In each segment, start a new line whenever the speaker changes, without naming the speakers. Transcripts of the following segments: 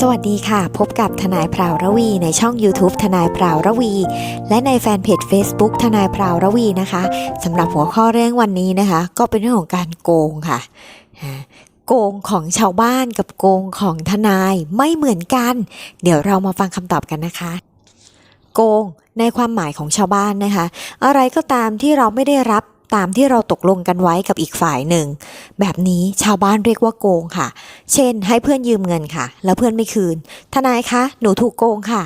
สวัสดีค่ะ พบกับทนายพราวระวี ในช่อง YouTube ทนายพราวระวี และในแฟนเพจ Facebook ทนายพราวระวีนะคะสำหรับหัวข้อเรื่องวันนี้นะคะ ก็เป็นเรื่องของการโกงค่ะโกงของชาวบ้านกับโกงของทนายไม่เหมือนกัน เดี๋ยวเรามาฟังคำตอบกันนะคะ โกงในความหมายของชาวบ้านนะคะ อะไรก็ตามที่เราไม่ได้รับ ตามที่เราตกลงกันไว้กับอีกฝ่ายหนึ่ง แบบนี้ชาวบ้านเรียกว่าโกงค่ะ เช่น ให้เพื่อนยืมเงินค่ะ แล้วเพื่อนไม่คืน ทนายคะ หนูถูกโกงค่ะ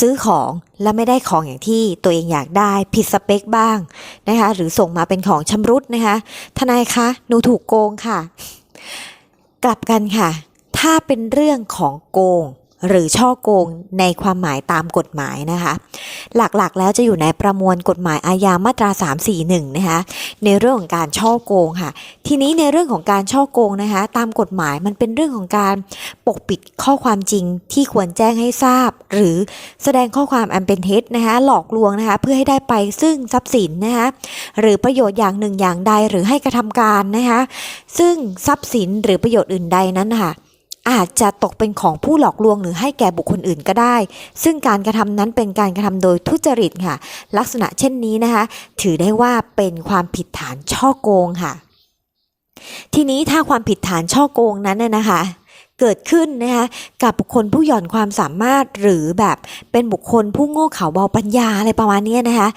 ซื้อของแล้วไม่ได้ของอย่างที่ตัวเองอยากได้ผิดสเปคบ้างนะคะหรือส่งมาเป็นของชำรุดนะคะทนายคะหนูถูกโกงค่ะ กลับกันค่ะ ถ้าเป็นเรื่องของโกง หรือช่อโกงในความหมายตามกฎหมายนะคะ หลักๆแล้วจะอยู่ในประมวลกฎหมายอาญามาตรา 341 นะคะในเรื่องของการช่อโกงค่ะ ทีนี้ในเรื่องของการช่อโกงนะคะ ตามกฎหมายมันเป็นเรื่องของการปกปิดข้อความจริงที่ควรแจ้งให้ทราบ หรือแสดงข้อความอันเป็นเท็จนะคะหลอกลวงนะคะเพื่อให้ได้ไปซึ่งทรัพย์สินนะคะหรือประโยชน์อย่างหนึ่งอย่างใดหรือให้กระทำการนะคะซึ่งทรัพย์สินหรือประโยชน์อื่นใดนั้นค่ะ อาจจะตกเป็นของผู้หลอกลวงหรือให้แก่บุคคลอื่นก็ได้ ซึ่งการกระทำนั้นเป็นการกระทำโดยทุจริตค่ะ ลักษณะเช่นนี้นะคะ ถือได้ว่าเป็นความผิดฐานช่อโกงค่ะ ทีนี้ถ้าความผิดฐานช่อโกงนั้นน่ยนะคะ เกิดขึ้นนะคะกับบุคคลผู้หย่อนความสามารถหรือแบบเป็นบุคคลผู้โง่เขลาเบาปัญญาอะไรประมาณนี้นะคะ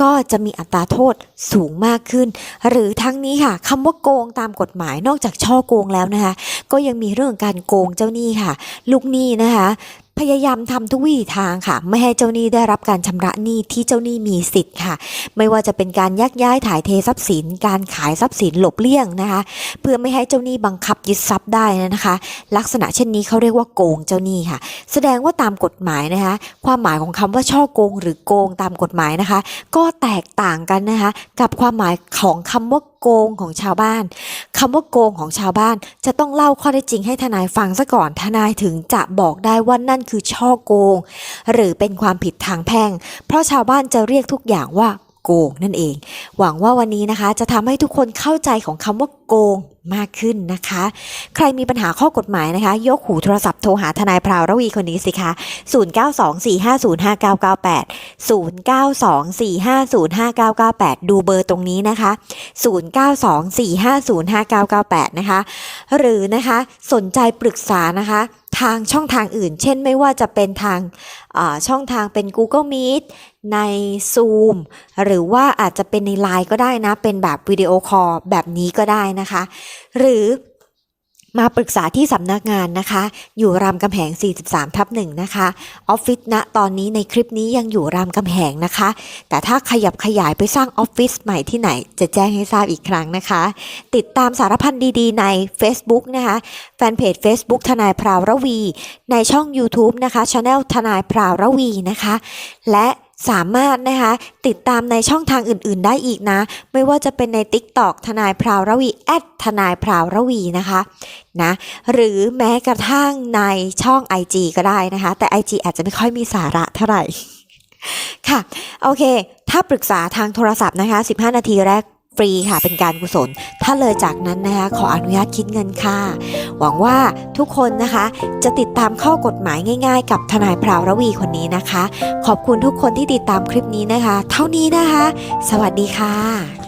ก็จะมีอัตราโทษสูงมากขึ้น หรือทั้งนี้ค่ะคำว่าโกงตามกฎหมายนอกจากช่อโกงแล้วนะคะก็ยังมีเรื่องการโกงเจ้าหนี้ค่ะ ลูกหนี้นะคะ พยายามทำทุกวิถีทางค่ะ ไม่ให้เจ้าหนี้ได้รับการชำระหนี้ที่เจ้าหนี้มีสิทธิ์ค่ะ ไม่ว่าจะเป็นการยักย้ายถ่ายเททรัพย์สิน การขายทรัพย์สินหลบเลี่ยงนะคะ เพื่อไม่ให้เจ้าหนี้บังคับยึดทรัพย์ได้นะคะ ลักษณะเช่นนี้เขาเรียกว่าโกงเจ้าหนี้ค่ะ แสดงว่าตามกฎหมายนะคะ ความหมายของคำว่าช่อโกง หรือโกงตามกฎหมายนะคะ ก็แตกต่างกันนะคะ กับความหมายของคำว่า โกงของชาวบ้านคำว่าโกงของชาวบ้าน จะต้องเล่าข้อเท็จจริงให้ทนายฟังซะก่อนทนายถึงจะบอกได้ว่านั่นคือช่อโกง หรือเป็นความผิดทางแพ่ง เพราะชาวบ้านจะเรียกทุกอย่างว่า โกงนั่นเอง หวังว่าวันนี้นะคะ จะทำให้ทุกคนเข้าใจของคำว่าโกงมากขึ้นนะคะ ใครมีปัญหาข้อกฎหมายนะคะ ยกหูโทรศัพท์โทรหาทนายพราวรวีคนนี้สิคะ 0924505998 0924505998 ดูเบอร์ตรงนี้นะคะ 0924505998 นะคะ หรือนะคะสนใจปรึกษานะคะ ทางช่องทางอื่น เช่นไม่ว่าจะเป็นทางช่องทางเป็น Google Meet ใน Zoom หรือว่าอาจจะเป็นใน Line ก็ได้นะ เป็นแบบวิดีโอคอลแบบนี้ก็ได้นะคะ หรือ มาปรึกษาที่สำนักงานนะคะ อยู่รามคำแหง 43 ทับ1นะคะออฟฟิศณตอนนี้ในคลิปนี้ยังอยู่รามคำแหงนะคะ แต่ถ้าขยับขยายไปสร้างออฟฟิศใหม่ที่ไหน จะแจ้งให้ทราบอีกครั้งนะคะ ติดตามสารพันดีๆ ใน Facebook นะคะแฟนเพจ Facebook ทนายพราวระวี ในช่อง YouTube นะคะช anel ทนายพราวระวีนะคะ และ สามารถนะคะติดตามในช่องทางอื่นๆ ได้อีกนะ ไม่ว่าจะเป็นใน TikTok ทนายพราวระวีแอดทนายพราวระวีนะคะนะหรือแม้กระทั่งในช่อง IG ก็ได้นะคะ แต่ IG อาจจะไม่ค่อยมีสาระเท่าไหร่ค่ะ โอเค ถ้าปรึกษาทางโทรศัพท์นะคะ 15 นาทีแรก ฟรีค่ะเป็นการกุศล ถ้าเลยจากนั้นนะคะขออนุญาตคิดเงินค่ะ หวังว่าทุกคนนะคะ จะติดตามข้อกฎหมายง่าย ๆ กับทนายพราวระวีคนนี้นะคะ ขอบคุณทุกคนที่ติดตามคลิปนี้นะคะ เท่านี้นะคะ สวัสดีค่ะ